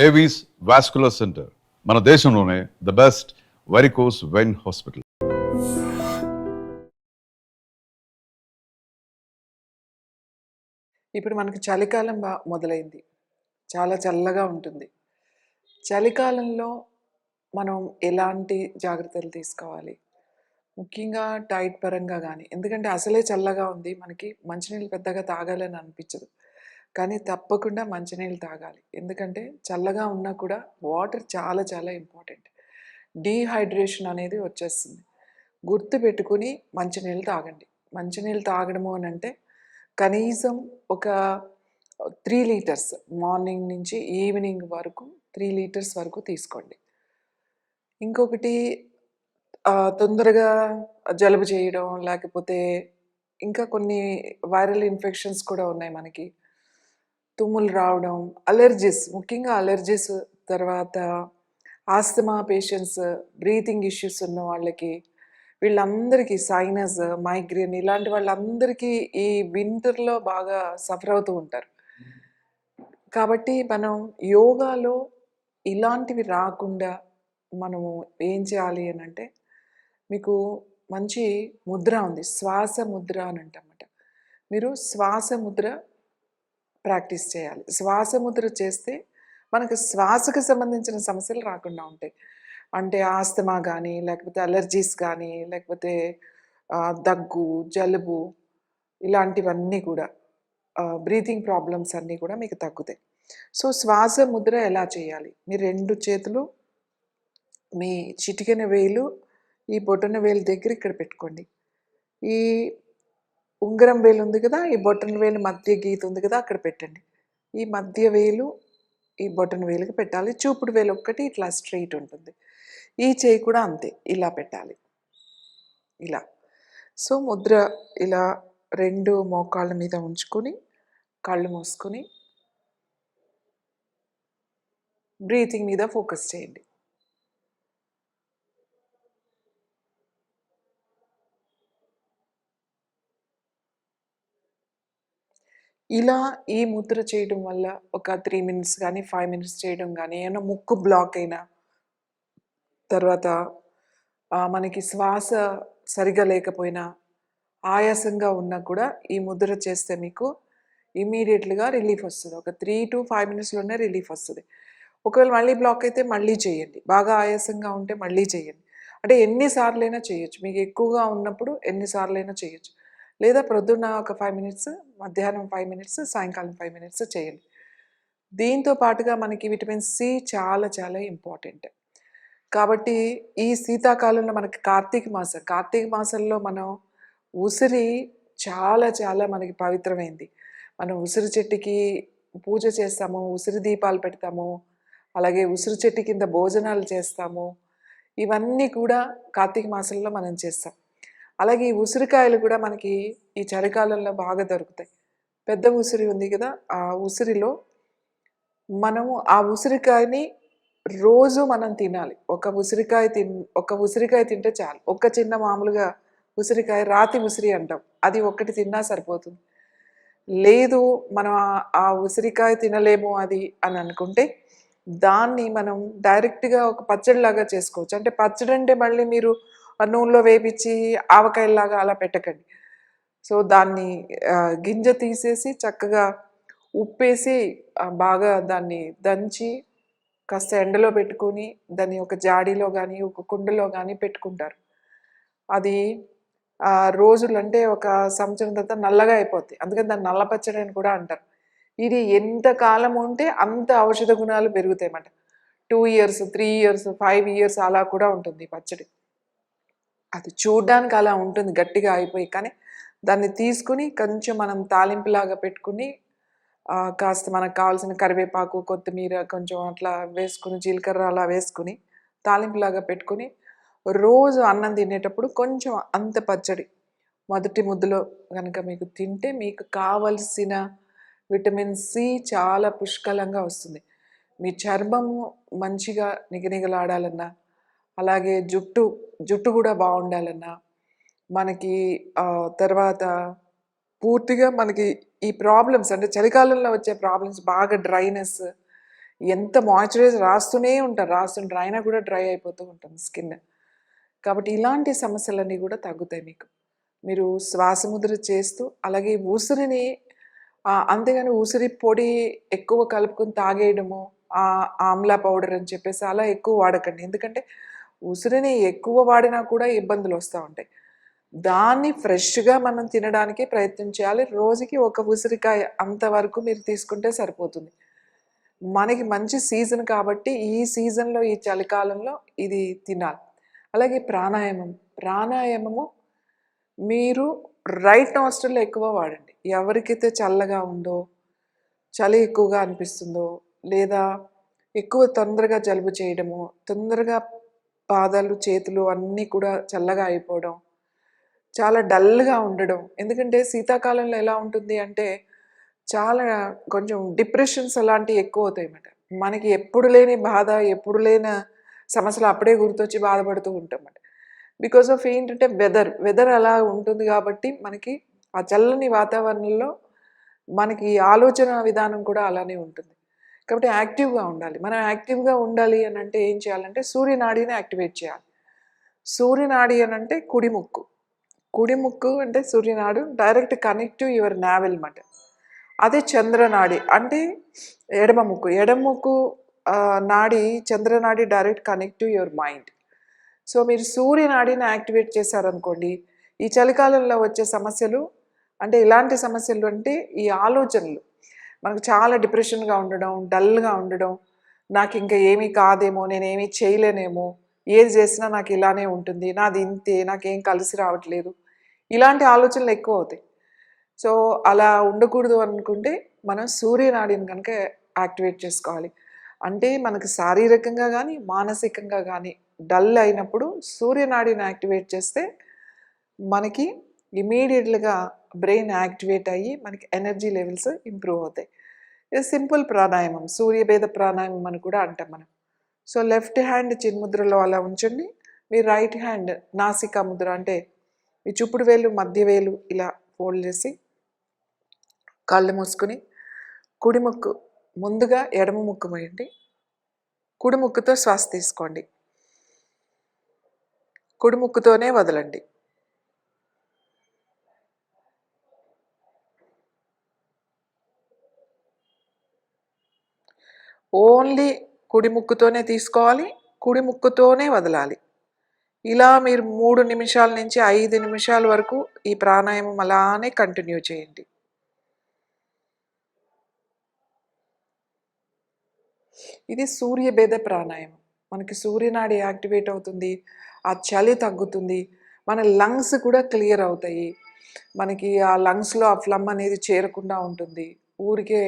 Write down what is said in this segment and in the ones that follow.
Avis vascular centre మన దేశంలోనే the best varicose vein hospital ఇప్పుడు మనకి చలికాలం మొదలైంది. చాలా చల్లగా ఉంటుంది. చలికాలంలో మనం ఎలాంటి జాగ్రత్తలు తీసుకోవాలి? ముఖ్యంగా టైట్ పరంగా కానీ ఎందుకంటే అసలే చల్లగా ఉంది. మనకి మంచినీళ్ళు పెద్దగా తాగాలని అనిపించదు. కానీ తప్పకుండా మంచినీళ్ళు తాగాలి. ఎందుకంటే చల్లగా ఉన్నా కూడా వాటర్ చాలా చాలా ఇంపార్టెంట్. డీహైడ్రేషన్ అనేది వచ్చేస్తుంది. గుర్తు పెట్టుకుని మంచినీళ్ళు తాగండి. మంచినీళ్ళు తాగడము అని అంటే కనీసం ఒక త్రీ లీటర్స్ మార్నింగ్ నుంచి ఈవినింగ్ వరకు త్రీ లీటర్స్ వరకు తీసుకోండి. ఇంకొకటి తొందరగా జలుబు చేయడం లేకపోతే ఇంకా కొన్ని వైరల్ ఇన్ఫెక్షన్స్ కూడా ఉన్నాయి మనకి. తుమ్ములు రావడం అలర్జీస్ ముఖ్యంగా అలర్జీస్ తర్వాత ఆస్తమా పేషెంట్స్ బ్రీతింగ్ ఇష్యూస్ ఉన్న వాళ్ళకి వీళ్ళందరికీ సైనస్ మైగ్రేన్ ఇలాంటి వాళ్ళందరికీ ఈ వింటర్లో బాగా సఫర్ అవుతూ ఉంటారు. కాబట్టి మనం యోగాలో ఇలాంటివి రాకుండా మనము ఏం చేయాలి అని అంటే మీకు మంచి ముద్ర ఉంది శ్వాస ముద్ర అని అంటమాట మీరు శ్వాస ముద్ర ప్రాక్టీస్ చేయాలి. శ్వాసముద్ర చేస్తే మనకు శ్వాసకు సంబంధించిన సమస్యలు రాకుండా ఉంటాయి. అంటే ఆస్తమా కానీ లేకపోతే అలర్జీస్ కానీ లేకపోతే దగ్గు జలుబు ఇలాంటివన్నీ కూడా బ్రీతింగ్ ప్రాబ్లమ్స్ అన్నీ కూడా మీకు తగ్గుతాయి. సో శ్వాస ముద్ర ఎలా చేయాలి? మీ రెండు చేతులు మీ చిటికెన వేలు ఈ బొటన వేలు దగ్గర ఇక్కడ పెట్టుకోండి. ఈ ఉంగరం వేలు ఉంది కదా ఈ బొటన్ వేలు మధ్య గీత ఉంది కదా అక్కడ పెట్టండి. ఈ మధ్య వేలు ఈ బొటన్ వేలుకి పెట్టాలి. చూపుడు వేలు ఒక్కటి ఇట్లా స్ట్రైట్ ఉంటుంది. ఈ చేయి కూడా అంతే ఇలా పెట్టాలి. ఇలా. సో ముద్ర ఇలా రెండు మోకాళ్ళ మీద ఉంచుకొని కళ్ళు మూసుకొని బ్రీతింగ్ మీద ఫోకస్ చేయండి. ఇలా ఈ ముద్ర చేయడం వల్ల ఒక త్రీ మినిట్స్ కానీ ఫైవ్ మినిట్స్ చేయడం కానీ ఏమైనా ముక్కు బ్లాక్ అయినా తర్వాత మనకి శ్వాస సరిగా లేకపోయినా ఆయాసంగా ఉన్నా కూడా ఈ ముద్ర చేస్తే మీకు ఇమీడియట్లీగా రిలీఫ్ వస్తుంది. ఒక త్రీ టు ఫైవ్ మినిట్స్లోనే రిలీఫ్ వస్తుంది. ఒకవేళ మళ్ళీ బ్లాక్ అయితే మళ్ళీ చేయండి. బాగా ఆయాసంగా ఉంటే మళ్ళీ చేయండి. అంటే ఎన్నిసార్లైనా చేయొచ్చు. మీకు ఎక్కువగా ఉన్నప్పుడు ఎన్నిసార్లైనా చేయొచ్చు. లేదా ప్రొద్దున ఒక ఫైవ్ మినిట్స్ మధ్యాహ్నం ఫైవ్ మినిట్స్ సాయంకాలం ఫైవ్ మినిట్స్ చేయండి. దీంతో పాటుగా మనకి విటమిన్ సి చాలా చాలా ఇంపార్టెంట్ కాబట్టి ఈ శీతాకాలంలో మనకి కార్తీక మాసం కార్తీక మాసంలో మనం ఉసిరి చాలా చాలా మనకి పవిత్రమైంది. మనం ఉసిరి చెట్టుకి పూజ చేస్తాము ఉసిరి దీపాలు పెడతాము అలాగే ఉసిరి చెట్టు కింద భోజనాలు చేస్తాము. ఇవన్నీ కూడా కార్తీక మాసంలో మనం చేస్తాం. అలాగే ఈ ఉసిరికాయలు కూడా మనకి ఈ చలికాలంలో బాగా దొరుకుతాయి. పెద్ద ఉసిరి ఉంది కదా ఆ ఉసిరిలో మనము ఆ ఉసిరికాయని రోజు మనం తినాలి. ఒక ఉసిరికాయ తిన్ ఒక ఉసిరికాయ తింటే చాలు. ఒక చిన్న మామూలుగా ఉసిరికాయ రాతి ఉసిరి అంటాం. అది ఒక్కటి తిన్నా సరిపోతుంది. లేదు మనం ఆ- ఉసిరికాయ తినలేము అది అని అనుకుంటే దాన్ని మనం డైరెక్ట్గా ఒక పచ్చడిలాగా చేసుకోవచ్చు. అంటే పచ్చడి అంటే మళ్ళీ మీరు నూనెలో వేపించి ఆవకాయలాగా అలా పెట్టకండి. సో దాన్ని గింజ తీసేసి చక్కగా ఉప్పేసి బాగా దాన్ని దంచి కాస్త ఎండలో పెట్టుకొని దాన్ని ఒక జాడీలో కానీ ఒక కుండలో కానీ పెట్టుకుంటారు. అది రోజులంటే రోజులు అంటే ఒక సంవత్సరం తర్వాత నల్లగా అయిపోతాయి అందుకని దాన్ని నల్ల పచ్చడి అని కూడా అంటారు. ఇది ఎంత కాలం ఉంటే అంత ఔషధ గుణాలు పెరుగుతాయి అన్నమాట two years three years five years అలా కూడా ఉంటుంది పచ్చడి. అది చూడ్డానికి అలా ఉంటుంది గట్టిగా అయిపోయి. కానీ దాన్ని తీసుకుని కొంచెం మనం తాలింపులాగా పెట్టుకుని కాస్త మనకు కావాల్సిన కరివేపాకు కొత్తిమీర కొంచెం అట్లా వేసుకుని జీలకర్ర అలా వేసుకుని తాలింపులాగా పెట్టుకుని రోజు అన్నం తినేటప్పుడు కొంచెం అంత పచ్చడి. మొదటి ముద్దలో కనుక మీకు తింటే మీకు కావలసిన విటమిన్ సి చాలా పుష్కలంగా వస్తుంది. మీ చర్మము మంచిగా నిగనిగలాడాలన్నా అలాగే జుట్టు జుట్టు కూడా బాగుండాలన్నా. మనకి తర్వాత పూర్తిగా మనకి ఈ ప్రాబ్లమ్స్ అంటే చలికాలంలో వచ్చే ప్రాబ్లమ్స్ బాగా డ్రైనెస్ ఎంత మాయిశ్చరైజర్ రాస్తూనే ఉంటారు రాస్తుంటారు అయినా కూడా డ్రై అయిపోతూ ఉంటుంది స్కిన్. కాబట్టి ఇలాంటి సమస్యలన్నీ కూడా తగ్గుతాయి మీకు. మీరు శ్వాసముద్ర చేస్తూ అలాగే ఊసిరిని అంతేగాని ఊసిరి పొడి ఎక్కువ కలుపుకొని తాగేయడము ఆమ్లా పౌడర్ అని చెప్పేసి అలా ఎక్కువ వాడకండి. ఎందుకంటే ఉసిరిని ఎక్కువ వాడినా కూడా ఇబ్బందులు వస్తూ ఉంటాయి. దాన్ని ఫ్రెష్గా మనం తినడానికి ప్రయత్నం చేయాలి. రోజుకి ఒక ఉసిరికాయ అంతవరకు మీరు తీసుకుంటే సరిపోతుంది. మనకి మంచి సీజన్ కాబట్టి ఈ సీజన్లో ఈ చలికాలంలో ఇది తినాలి. అలాగే ప్రాణాయామం. ప్రాణాయామము మీరు రైట్ నాస్టల్లో ఎక్కువ వాడండి. ఎవరికైతే చల్లగా ఉందో చలి ఎక్కువగా అనిపిస్తుందో లేదా ఎక్కువ తొందరగా జలుబు చేయడము తొందరగా పాదాలు చేతులు అన్నీ కూడా చల్లగా అయిపోవడం చాలా డల్గా ఉండడం. ఎందుకంటే శీతాకాలంలో ఎలా ఉంటుంది అంటే చాలా కొంచెం డిప్రెషన్స్ అలాంటివి ఎక్కువ అవుతాయి అన్నమాట. మనకి ఎప్పుడు లేని బాధ ఎప్పుడు లేని సమస్యలు అప్పుడే గుర్తొచ్చి బాధపడుతూ ఉంటాం అన్నమాట. బికాస్ ఆఫ్ ఏంటంటే వెదర్ వెదర్ అలా ఉంటుంది కాబట్టి మనకి ఆ చల్లని వాతావరణంలో మనకి ఆలోచన విధానం కూడా అలానే ఉంటుంది. కాబట్టి యాక్టివ్గా ఉండాలి. మనం యాక్టివ్గా ఉండాలి అని అంటే ఏం చేయాలంటే సూర్యనాడిని యాక్టివేట్ చేయాలి. సూర్యనాడి అని అంటే కుడిముక్కు. కుడిముక్కు అంటే సూర్యనాడు direct connect to your navel మాట అదే చంద్రనాడి. అంటే ఎడమ ముక్కు. ఎడమ ముక్కు నాడి చంద్రనాడి direct connect to your mind. So మీరు సూర్యనాడిని యాక్టివేట్ చేశారనుకోండి ఈ చలికాలంలో వచ్చే సమస్యలు అంటే ఇలాంటి సమస్యలు అంటే ఈ ఆలోచనలు. మనకు చాలా డిప్రెషన్గా ఉండడం డల్గా ఉండడం నాకు ఇంకా ఏమీ కాదేమో నేను ఏమీ చేయలేనేమో ఏది చేసినా నాకు ఇలానే ఉంటుంది నాది ఇంతే నాకేం కలిసి రావట్లేదు. ఇలాంటి ఆలోచనలు ఎక్కువ అవుతాయి. సో అలా ఉండకూడదు అనుకుంటే మనం సూర్యనాడిని కనుక యాక్టివేట్ చేసుకోవాలి. అంటే మనకు శారీరకంగా కానీ మానసికంగా కానీ డల్ అయినప్పుడు సూర్యనాడిని యాక్టివేట్ చేస్తే మనకి ఇమీడియట్గా బ్రెయిన్ యాక్టివేట్ అయ్యి మనకి ఎనర్జీ లెవెల్స్ ఇంప్రూవ్ అవుతాయి. ఇది సింపుల్ ప్రాణాయామం సూర్యభేద ప్రాణాయామం అని కూడా అంటాం మనం. సో లెఫ్ట్ హ్యాండ్ చిన్ముద్రలో అలా ఉంచండి. మీ రైట్ హ్యాండ్ నాసికా ముద్ర అంటే మీ చూపుడు వేలు మధ్య వేలు ఇలా ఫోల్డ్ చేసి కళ్ళు మూసుకుని కుడి ముక్కు ముందుగా ఎడమ ముక్కు వేయండి. కుడి ముక్కుతో శ్వాస తీసుకోండి. కుడి ముక్కుతోనే వదలండి. ఓన్లీ కుడి ముక్కుతోనే తీసుకోవాలి కుడి ముక్కుతోనే వదలాలి. ఇలా మీరు మూడు నిమిషాల నుంచి ఐదు నిమిషాల వరకు ఈ ప్రాణాయామం అలానే కంటిన్యూ చేయండి. ఇది సూర్యభేద ప్రాణాయామం. మనకి సూర్యనాడి యాక్టివేట్ అవుతుంది ఆ చలి తగ్గుతుంది మన లంగ్స్ కూడా క్లియర్ అవుతాయి. మనకి ఆ లంగ్స్లో ఆ ఫ్లమ్ అనేది చేరకుండా ఉంటుంది. ఊరికే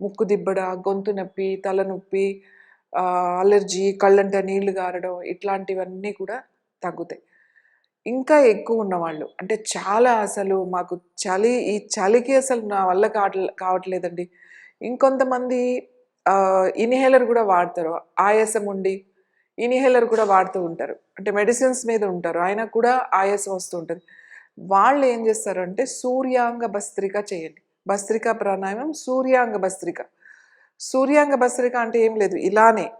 ముక్కు దిబ్బడ గొంతు నొప్పి తలనొప్పి అలర్జీ కళ్ళంట నీళ్ళు గారడం ఇట్లాంటివన్నీ కూడా తగ్గుతాయి. ఇంకా ఎక్కువ ఉన్నవాళ్ళు అంటే చాలా అసలు మాకు చలి ఈ చలికి అసలు నా వల్ల కావట్లే కావట్లేదండి. ఇంకొంతమంది ఇన్హేలర్ కూడా వాడతారు ఆయాసం ఉండి ఇన్హేలర్ కూడా వాడుతూ ఉంటారు. అంటే మెడిసిన్స్ మీద ఉంటారు అయినా కూడా ఆయాసం వస్తూ ఉంటుంది. వాళ్ళు ఏం చేస్తారంటే సూర్యాంగ భస్త్రిక చేయండి. భస్త్రిక ప్రాణాయామం సూర్యాంగ భస్త్రిక. సూర్యాంగ భస్త్రిక అంటే ఏం లేదు ఇలానే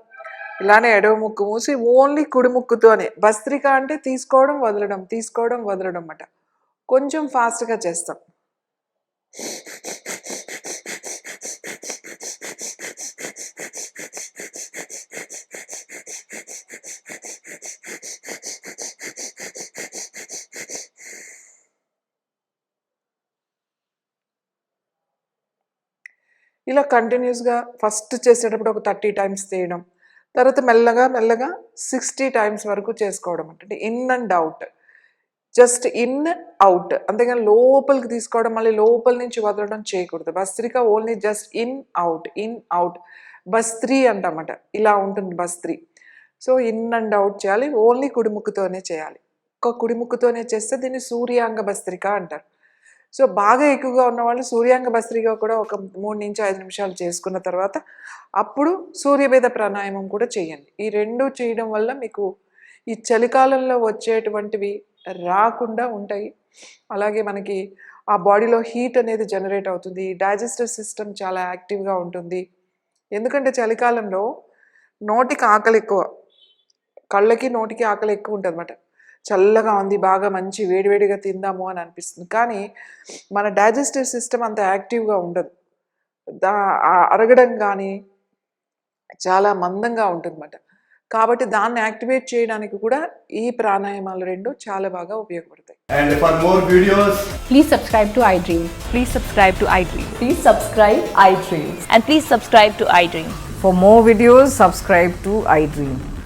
ఇలానే ఎడవ ముక్కు మూసి ఓన్లీ కుడి ముక్కుతోనే. భస్త్రిక అంటే తీసుకోవడం వదలడం తీసుకోవడం వదలడం అన్నమాట. కొంచెం ఫాస్ట్గా చేస్తాం. ఇలా కంటిన్యూస్గా ఫస్ట్ చేసేటప్పుడు ఒక థర్టీ టైమ్స్ చేయడం తర్వాత మెల్లగా మెల్లగా సిక్స్టీ టైమ్స్ వరకు చేసుకోవడం అంటే in and out just in out అంతేగాని లోపలికి తీసుకోవడం మళ్ళీ లోపల నుంచి వదలడం చేయకూడదు. Bhastrika only just in out in out బస్త్రీ అంటమాట. ఇలా ఉంటుంది బస్త్రీ సో ఇన్ అండ్ అవుట్ చేయాలి. ఓన్లీ కుడిముక్కుతోనే చేయాలి. ఒక కుడిముక్కుతోనే చేస్తే దీన్ని సూర్యాంగ భస్త్రిక అంటారు. సో బాగా ఎక్కువగా ఉన్న వాళ్ళు సూర్యాంగ భస్త్రిగా కూడా ఒక మూడు నుంచి ఐదు నిమిషాలు చేసుకున్న తర్వాత అప్పుడు సూర్యభేద ప్రాణాయామం కూడా చేయండి. ఈ రెండు చేయడం వల్ల మీకు ఈ చలికాలంలో వచ్చేటువంటివి రాకుండా ఉంటాయి. అలాగే మనకి ఆ బాడీలో హీట్ అనేది జనరేట్ అవుతుంది. డైజెస్టివ్ సిస్టమ్ చాలా యాక్టివ్గా ఉంటుంది. ఎందుకంటే చలికాలంలో నోటికి ఆకలి ఎక్కువ. కళ్ళకి నోటికి ఆకలి ఎక్కువ ఉంటుంది అన్నమాట చల్లగా ఉంది బాగా మంచి వేడివేడిగా తిందాము అని అనిపిస్తుంది కానీ మన డైజెస్టివ్ సిస్టమ్ అంత యాక్టివ్గా ఉండదు దా అరగడం కానీ చాలా మందంగా ఉంటుందన్నమాట కాబట్టి దాన్ని యాక్టివేట్ చేయడానికి కూడా ఈ ప్రాణాయామాలు రెండు చాలా బాగా ఉపయోగపడతాయి And for more videos, Please subscribe to iDream. Please subscribe to iDream. Please subscribe iDreams. And please subscribe to iDream. For more videos, subscribe to iDream. please like, share, and